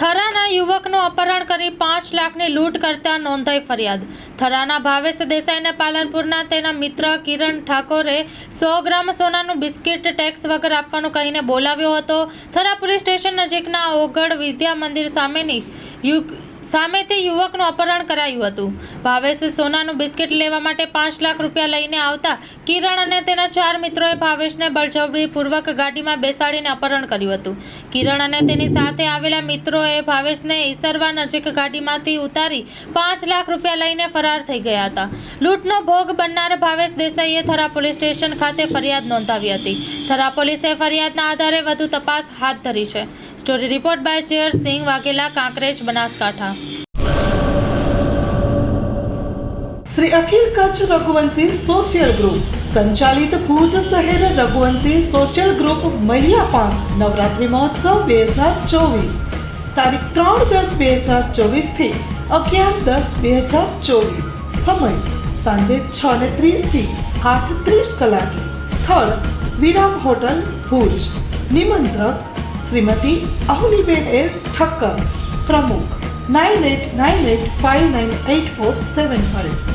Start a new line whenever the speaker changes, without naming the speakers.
થરાના યુવકનું અપહરણ કરી પાંચ લાખની લૂંટ કરતા નોંધાઈ ફરિયાદ. થરાના ભાવેશ દેસાઈને પાલનપુરના તેના મિત્ર કિરણ ઠાકોરે સો ગ્રામ સોનાનું બિસ્કિટ ટેક્સ વગર આપવાનું કહીને બોલાવ્યો હતો. થરા પોલીસ સ્ટેશન નજીકના ઓગળ વિદ્યા મંદિર સામેની સામેથી યુવકનું અપહરણ કરાયું હતું. ભાવેશે સોનાનું બિસ્કિટ લેવા માટે પાંચ લાખ રૂપિયા લઈને આવતા કિરણ અને તેના ચાર મિત્રોએ ભાવેશને બળજબરીપૂર્વક ગાડીમાં બેસાડીને અપહરણ કર્યું હતું. કિરણ અને તેની સાથે આવેલા મિત્રોએ ભાવેશને ઈસરવા નજીક ગાડીમાંથી ઉતારી પાંચ લાખ રૂપિયા લઈને ફરાર થઈ ગયા હતા. લૂંટનો ભોગ બનનાર ભાવેશ દેસાઈએ થરા પોલીસ સ્ટેશન ખાતે ફરિયાદ નોંધાવી હતી. થરા પોલીસે ફરિયાદના આધારે વધુ તપાસ હાથ ધરી છે. Story report by Cher Singh, Vaghela, Kankrej, Banaskantha.
Shri Akhil Kutch Raghuvanshi social group સંચાલિત ભુજ શહેર રઘુવંશી સોશિયલ ગ્રુપ મહિલા પાંખ નવરાત્રિ મહોત્સવ બે હજાર ચોવીસ તારીખ ત્રણ દસ બે હજાર ચોવીસથી અગિયાર દસ બે હજાર ચોવીસ સમય સાંજે છ ને ત્રીસથી આઠ ત્રીસ કલાકે સ્થળ વિરામ હોટલ ભુજ નિમંત્રક શ્રીમતી અહુલીબેન એસ ઠક્કર પ્રમુખ nine eight nine eight five nine eight four seven five